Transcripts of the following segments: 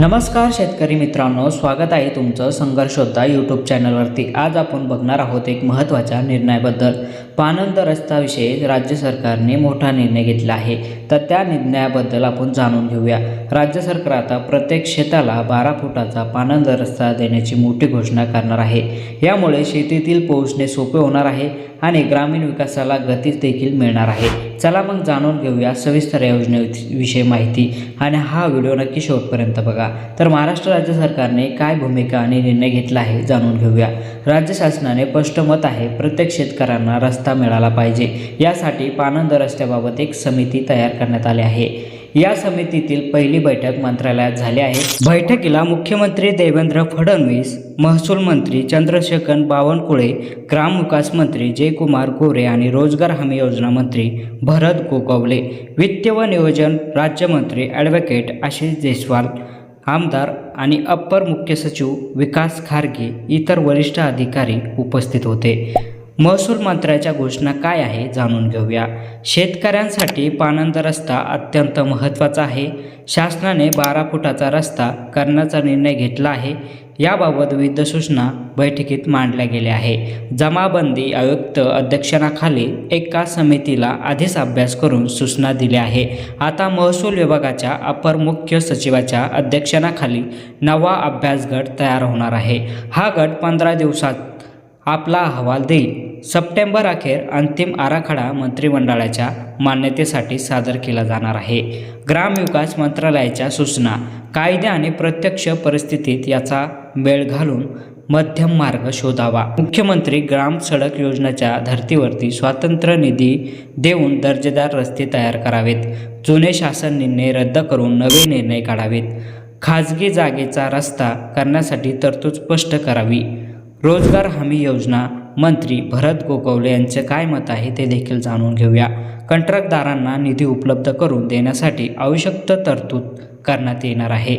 नमस्कार शेतकरी मित्रांनो स्वागत आहे तुमचं संघर्षोद्धा यूट्यूब चॅनलवरती आज आपण बघणार आहोत एक महत्त्वाच्या निर्णयाबद्दल. पानंद रस्त्याविषयी राज्य सरकारने मोठा निर्णय घेतला आहे. तर त्या निर्णयाबद्दल आपण जाणून घेऊया. राज्य सरकार आता प्रत्येक शेताला बारा फुटाचा पानंद रस्ता देण्याची मोठी घोषणा करणार आहे. यामुळे शेतीतील पोहोचणे सोपे होणार आहे आणि ग्रामीण विकासाला गती देखील मिळणार आहे. चला मग जाणून घेऊया सविस्तर या योजनेविषयी माहिती आणि हा व्हिडिओ नक्की शेवटपर्यंत बघा. तर महाराष्ट्र राज्य सरकारने काय भूमिका आणि निर्णय घेतला आहे जाणून घेऊया. राज्य शासनाने स्पष्ट मत आहे प्रत्येक शेतकऱ्यांना रस्ता मिळाला पाहिजे. यासाठी पानंद रस्त्याबाबत एक समिती तयार करण्यात आली आहे. या समितीतील पहिली बैठक मंत्रालयात झाली आहे. बैठकीला मुख्यमंत्री देवेंद्र फडणवीस महसूल मंत्री चंद्रशेखर बावनकुळे ग्रामविकास मंत्री जयकुमार गोरे आणि रोजगार हमी योजना मंत्री भरत गोगवले. वित्त व नियोजन राज्यमंत्री ॲडव्होकेट आशिष जयस्वाल आमदार आणि अप्पर मुख्य सचिव विकास खारगे इतर वरिष्ठ अधिकारी उपस्थित होते. महसूल मंत्र्याच्या घोषणा काय आहे जाणून घेऊया. शेतकऱ्यांसाठी पानंद रस्ता अत्यंत महत्त्वाचा आहे. शासनाने बारा फुटाचा रस्ता करण्याचा निर्णय घेतला आहे. याबाबत विविध सूचना बैठकीत मांडल्या गेल्या आहे. जमाबंदी आयुक्त अध्यक्षांखाली एका समितीला आधीच अभ्यास करून सूचना दिल्या आहे. आता महसूल विभागाच्या अपर मुख्य सचिवाच्या अध्यक्षांखाली नवा अभ्यास गट तयार होणार आहे. हा गट पंधरा दिवसात आपला अहवाल देईल. सप्टेंबर अखेर अंतिम आराखडा मंत्रिमंडळाच्या मान्यतेसाठी सादर केला जाणार आहे. ग्रामविकास मंत्रालयाच्या सूचना कायदे आणि प्रत्यक्ष परिस्थितीत याचा मेळ घालून मध्यम मार्ग शोधावा. मुख्यमंत्री ग्राम सडक योजनेच्या धर्तीवरती स्वातंत्र्य निधी देऊन दर्जेदार रस्ते तयार करावेत. जुने शासन निर्णय रद्द करून नवे निर्णय काढावेत. खाजगी जागेचा रस्ता करण्यासाठी तरतूद स्पष्ट करावी. रोजगार हमी योजना मंत्री भरत गोगवले यांचे काय मत आहे ते देखील जाणून घेऊया. कंत्राटदारांना निधी उपलब्ध करून देण्यासाठी आवश्यक तरतूद करण्यात येणार आहे.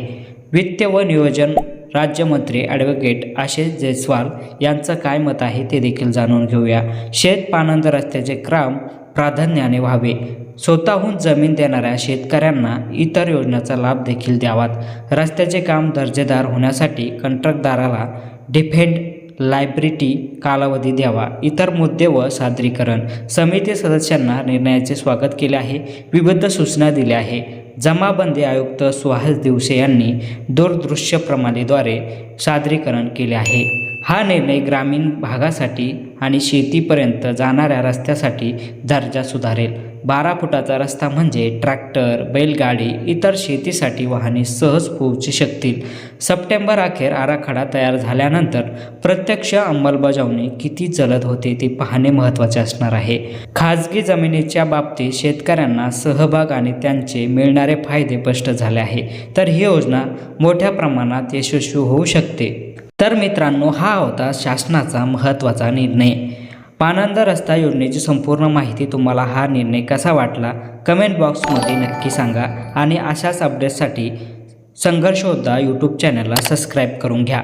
वित्त व नियोजन राज्यमंत्री ॲडव्होकेट आशिष जयस्वाल यांचं काय मत आहे ते देखील जाणून घेऊया. शेत पानंद रस्त्याचे काम प्राधान्याने व्हावे. स्वतःहून जमीन देणाऱ्या शेतकऱ्यांना इतर योजनांचा लाभ देखील द्यावात. रस्त्याचे काम दर्जेदार होण्यासाठी कंत्राटदाराला डिफेंड लायब्रिटी कालावधी द्यावा. इतर मुद्दे व सादरीकरण. समिती सदस्यांना निर्णयाचे स्वागत केले आहे. विविध सूचना दिल्या आहे. जमाबंदी आयुक्त सुहास दिवसे यांनी दूरदृश्य प्रणालीद्वारे सादरीकरण केले आहे. हा निर्णय ग्रामीण भागासाठी आणि शेतीपर्यंत जाणाऱ्या रस्त्यासाठी दर्जा सुधारेल. बारा फुटाचा रस्ता म्हणजे ट्रॅक्टर बैलगाडी इतर शेतीसाठी वाहने सहज पोहोचू शकतील. सप्टेंबर अखेर आराखडा तयार झाल्यानंतर प्रत्यक्ष अंमलबजावणी किती जलद होते ते पाहणे महत्त्वाचे असणार आहे. खाजगी जमिनीच्या बाबतीत शेतकऱ्यांना सहभाग आणि त्यांचे मिळणारे फायदे स्पष्ट झाले आहे. तर ही योजना मोठ्या प्रमाणात यशस्वी होऊ शकते. तर मित्रांनो हा होता शासनाचा महत्त्वाचा निर्णय. पानंद रस्ता योजनेची संपूर्ण माहिती तुम्हाला हा निर्णय कसा वाटला? कमेंट बॉक्समध्ये नक्की सांगा आणि अशाच अपडेट्ससाठी संघर्षोद्धा यूट्यूब चॅनलला सबस्क्राईब करून घ्या.